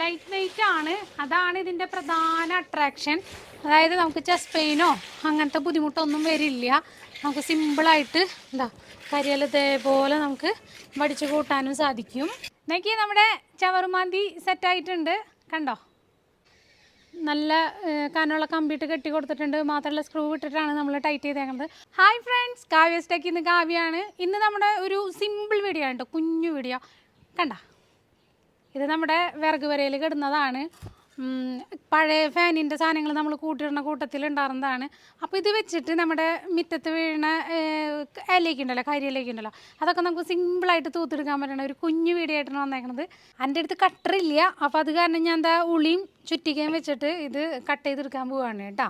Light weight ആണ്. അതാണ് ഇതിന്റെ പ്രധാന അട്രാക്ഷൻ അതായത് നമുക്ക് ചെസ്റ്റ് പെയിനോ അങ്ങനത്തെ ബുദ്ധിമുട്ടൊന്നും വരില്ല. നമുക്ക് സിമ്പിളായിട്ട് എന്താ കരിയൽ ഇതേപോലെ നമുക്ക് വടിച്ചു കൂട്ടാനും സാധിക്കും. നോക്കി നമ്മുടെ ചവറുമാന്തി സെറ്റായിട്ടുണ്ട് കണ്ടോ? നല്ല കാനുള്ള കമ്പ്യൂട്ടർ കമ്പിയിട്ട് കെട്ടി കൊടുത്തിട്ടുണ്ട്. മാത്രമല്ല സ്ക്രൂ ഇട്ടിട്ടാണ് നമ്മൾ ടൈറ്റ് ചെയ്തേക്കുന്നത് ഹായ് ഫ്രണ്ട്സ് കാവ്യസ്റ്റേക്ക് ഇന്ന് കാവ്യാണ് ഇന്ന് നമ്മുടെ ഒരു സിമ്പിൾ വീഡിയോ ആണ് കേട്ടോ കുഞ്ഞു വീഡിയോ കണ്ട? ഇത് നമ്മുടെ വിറക് വരയിൽ കിടുന്നതാണ്. പഴയ ഫാനിന്റെ സാധനങ്ങൾ നമ്മൾ കൂട്ടിയിടുന്ന കൂട്ടത്തിൽ ഉണ്ടാകുന്നതാണ് അപ്പോൾ ഇത് വെച്ചിട്ട് നമ്മുടെ മിറ്റത്ത് വീഴുന്ന ഏഹ്, ഇലയൊക്കെ ഉണ്ടല്ലോ കരിയിലേക്ക് ഉണ്ടല്ലോ അതൊക്കെ നമുക്ക് സിമ്പിളായിട്ട് തൂത്തെടുക്കാൻ പറ്റണ ഒരു കുഞ്ഞു വീടിയായിട്ടാണ് വന്നേക്കണത്. എന്റെ അടുത്ത് കട്ടറില്ല അപ്പോൾ അത് കാരണം ഞാൻ എന്താ ഉളിയും ചുറ്റിക്കയും വെച്ചിട്ട് ഇത് കട്ട് ചെയ്തെടുക്കാൻ പോവുകയാണ് കേട്ടോ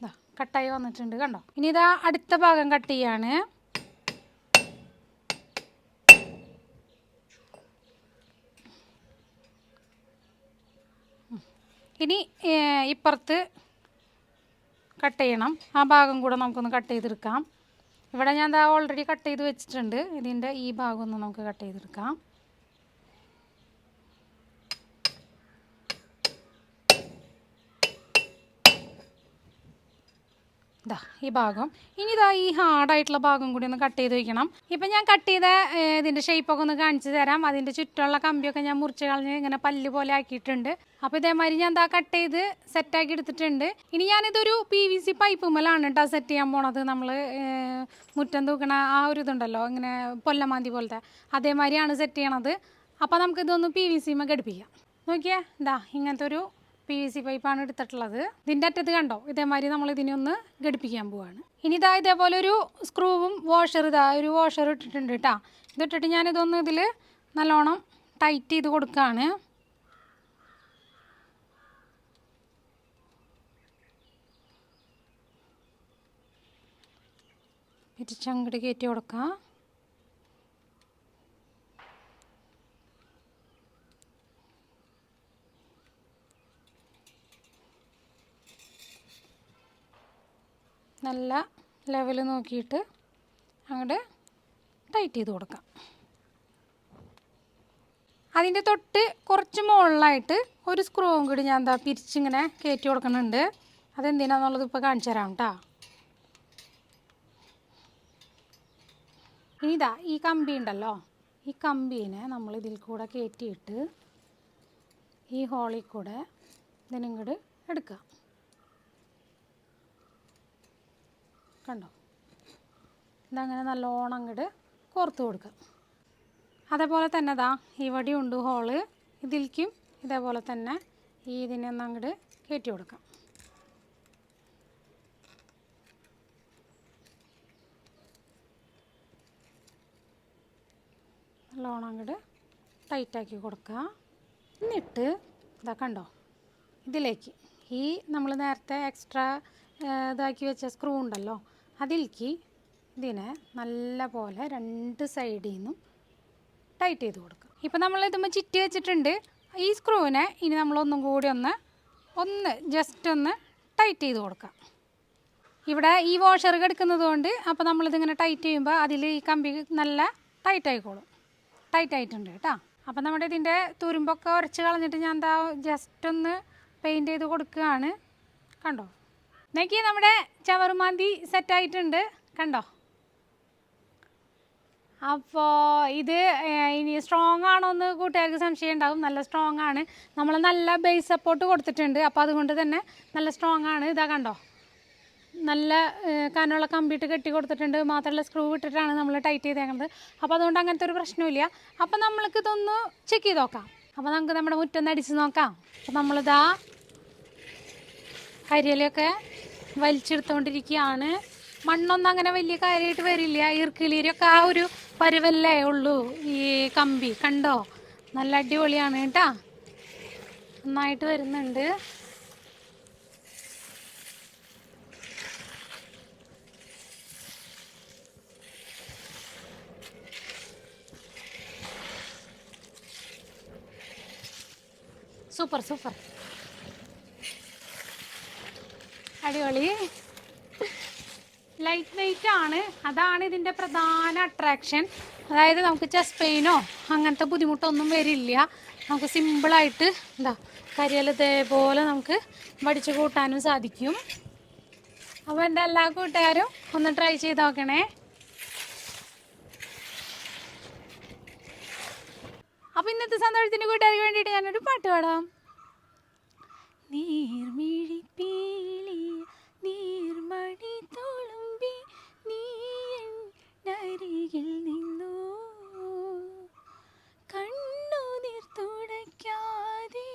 ദാ, കട്ടായി വന്നിട്ടുണ്ട് കണ്ടോ? ഇനി ഇതാ അടുത്ത ഭാഗം കട്ട് ചെയ്യാണ്. ഇനി ഇപ്പുറത്ത് കട്ട് ചെയ്യണം. ആ ഭാഗം കൂടെ നമുക്കൊന്ന് കട്ട് ചെയ്തെടുക്കാം. ഇവിടെ ഞാൻ ദാ ഓൾറെഡി കട്ട് ചെയ്ത് വെച്ചിട്ടുണ്ട്. ഇതിന്റെ ഈ ഭാഗം ഒന്ന് നമുക്ക് കട്ട് ചെയ്തെടുക്കാം. ഇതാ ഈ ഭാഗം. ഇനി ഇതാ ഈ ഹാർഡായിട്ടുള്ള ഭാഗം കൂടി ഒന്ന് കട്ട് ചെയ്ത് വെക്കണം. ഇപ്പൊ ഞാൻ കട്ട് ചെയ്ത ഇതിന്റെ ഷേപ്പൊക്കെ ഒന്ന് കാണിച്ചു തരാം. അതിന്റെ ചുറ്റുമുള്ള കമ്പിയൊക്കെ ഞാൻ മുറിച്ച് കളഞ്ഞ് ഇങ്ങനെ പല്ല് പോലെ ആക്കിയിട്ടുണ്ട്. അപ്പോൾ ഇതേമാതിരി ഞാൻ എന്താ കട്ട് ചെയ്ത് സെറ്റ് ആക്കി എടുത്തിട്ടുണ്ട്. ഇനി ഞാനിതൊരു പി വി സി പൈപ്പ് മേലാണ് കേട്ടോ സെറ്റ് ചെയ്യാൻ പോണത്. നമ്മൾ മുറ്റം തൂക്കണ ആ ഒരു ഇതുണ്ടല്ലോ ഇങ്ങനെ പൊല്ലമാന്തി പോലത്തെ. അതേമാതിരിയാണ് സെറ്റ് ചെയ്യണത്. നമുക്ക് ഇതൊന്ന് പി വി സിമ ഘടിപ്പിക്കാം. നോക്കിയേ ഇതാ ഇങ്ങനത്തെ ഒരു പി വി സി പൈപ്പാണ് എടുത്തിട്ടുള്ളത്. ഇതിന്റെ അറ്റത്ത് കണ്ടോ? ഇതേമാതിരി നമ്മൾ ഇതിനൊന്ന് ഘടിപ്പിക്കാൻ പോവാണ്. ഇനി ഇതാ ഇതേപോലെ ഒരു സ്ക്രൂവും വാഷർ ഇതാ ഒരു വാഷർ ഇട്ടിട്ടുണ്ട് കേട്ടോ ഇതിട്ടിട്ട് ഞാനിതൊന്ന് ഇതിൽ നല്ലോണം ടൈറ്റ് ചെയ്ത് കൊടുക്കുകയാണ് പിരിച്ചങ്ങോട്ട് കയറ്റി കൊടുക്കാം. നല്ല ലെവൽ നോക്കിയിട്ട് അങ്ങോട്ട് ടൈറ്റ് ചെയ്ത് കൊടുക്കാം. അതിന്റെ തൊട്ട് കുറച്ച് മുകളിലായിട്ട് ഒരു സ്ക്രൂവും കൂടി ഞാൻ എന്താ പിരിച്ചിങ്ങനെ കയറ്റി കൊടുക്കുന്നുണ്ട്. അതെന്തിനാന്നുള്ളത് ഇപ്പോൾ കാണിച്ചു തരാം കേട്ടോ ഇനിതാ ഈ കമ്പി ഉണ്ടല്ലോ ഈ കമ്പീനെ നമ്മൾ ഇതിൽ കൂടെ കയറ്റിയിട്ട് ഈ ഹോളിൽ കൂടെ ഇതിനും കൂടെ എടുക്കുക കണ്ടോ? ഇതങ്ങനെ നല്ലോണം അങ്ങോട്ട് കോർത്ത് കൊടുക്കുക അതേപോലെ തന്നെ ദാ ഇവിടെ ഉണ്ട് ഹോൾ ഇതിലേക്കും ഇതേപോലെ തന്നെ ഈ ഇതിനെ ഒന്ന് അങ്ങോട്ട് കയറ്റി കൊടുക്കാം. നല്ലോണം അങ്ങോട്ട് ടൈറ്റാക്കി കൊടുക്കുക എന്നിട്ട് ഇതാ കണ്ടോ? ഇതിലേക്ക് ഈ നമ്മൾ നേരത്തെ എക്സ്ട്രാ ഇതാക്കി വെച്ച സ്ക്രൂ ഉണ്ടല്ലോ അതിലേക്ക് ഇതിനെ നല്ല പോലെ രണ്ട് സൈഡിൽ നിന്നും ടൈറ്റ് ചെയ്ത് കൊടുക്കുക ഇപ്പം നമ്മൾ ഇതുമ്പോൾ ചിറ്റി വെച്ചിട്ടുണ്ട്. ഈ സ്ക്രൂവിനെ ഇനി നമ്മളൊന്നും കൂടി ഒന്ന് ഒന്ന് ജസ്റ്റ് ഒന്ന് ടൈറ്റ് ചെയ്ത് കൊടുക്കുക ഇവിടെ ഈ വാഷർ കെടുക്കുന്നത് കൊണ്ട് അപ്പോൾ നമ്മളിതിങ്ങനെ ടൈറ്റ് ചെയ്യുമ്പോൾ അതിൽ ഈ കമ്പി നല്ല ടൈറ്റ് ആയിക്കോളും. ടൈറ്റ് ആയിട്ടുണ്ട് കേട്ടോ. അപ്പോൾ നമ്മുടെ ഇതിന്റെ തുരുമ്പൊക്കെ ഉരച്ച് കളഞ്ഞിട്ട് ഞാൻ എന്താ ജസ്റ്റ് ഒന്ന് പെയിന്റ് ചെയ്ത് കൊടുക്കുകയാണ്. കണ്ടോ? നോക്കി നമ്മുടെ ചവറുമാന്തി സെറ്റായിട്ടുണ്ട് കണ്ടോ? അപ്പോൾ ഇത് ഇനി സ്ട്രോങ് ആണോ എന്ന് കൂട്ടുകാർക്ക് സംശയം ഉണ്ടാവും. നല്ല സ്ട്രോങ് ആണ്. നമ്മൾ നല്ല ബേസ് സപ്പോർട്ട് കൊടുത്തിട്ടുണ്ട്. അപ്പോൾ അതുകൊണ്ട് തന്നെ നല്ല സ്ട്രോങ് ആണ്. ഇതാ കണ്ടോ? നല്ല കാനുള്ള കമ്പിയിട്ട് കെട്ടി കൊടുത്തിട്ടുണ്ട്. മാത്രമല്ല സ്ക്രൂ ഇട്ടിട്ടാണ് നമ്മൾ ടൈറ്റ് ചെയ്തേക്കുന്നത് അപ്പോൾ അതുകൊണ്ട് അങ്ങനത്തെ ഒരു പ്രശ്നമില്ല അപ്പോൾ നമ്മൾക്ക് ഇതൊന്ന് ചെക്ക് ചെയ്ത് നോക്കാം. അപ്പോൾ നമുക്ക് നമ്മുടെ മുറ്റൊന്ന് അടിച്ച് നോക്കാം. അപ്പോൾ നമ്മളിതാ കരിയിലൊക്കെ വലിച്ചെടുത്തുകൊണ്ടിരിക്കുകയാണ് മണ്ണൊന്നും അങ്ങനെ വലിയ കാര്യമായിട്ട് വരില്ല. ഈർക്കിലീരൊക്കെ ആ ഒരു പരുവല്ലേ ഉള്ളൂ ഈ കമ്പി. കണ്ടോ? നല്ല അടിപൊളിയാണ് കേട്ടാ. നന്നായിട്ട് വരുന്നുണ്ട്. Super super. അടിപൊളി. ലൈറ്റ് വെയിറ്റ് ആണ്. അതാണ് ഇതിന്റെ പ്രധാന അട്രാക്ഷൻ അതായത് നമുക്ക് ചെസ്റ്റ് പെയിനോ അങ്ങനത്തെ ബുദ്ധിമുട്ടൊന്നും വരില്ല. നമുക്ക് സിമ്പിളായിട്ട് എന്താ കരിയൽ ഇതേപോലെ നമുക്ക് വടിച്ചു കൂട്ടാനും സാധിക്കും. അപ്പോൾ എന്റെ എല്ലാ കൂട്ടുകാരും ഒന്ന് ട്രൈ ചെയ്ത് നോക്കണേ. അപ്പോൾ ഇന്നത്തെ സന്തോഷത്തിന്റെ കൂട്ടുകാർക്ക് വേണ്ടിയിട്ട് ഞാനൊരു പാട്ട് പാടാം. നീർമിഴിപ്പീലി നീർമണി തുളുമ്പി നീ നിന്നു. കണ്ണു തുടയ്ക്കാതെ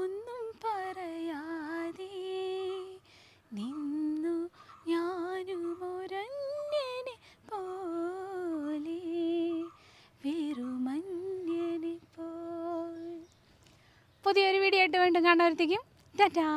ഒന്നും പറയാതെ നിന്നു ഞാനും ഒരന്യനെ പോലെ വെറുമന്യനെ പോൽ പുതിയൊരു വീഡിയോ ആയിട്ട് വീണ്ടും കാണാൻ ടാറ്റാ.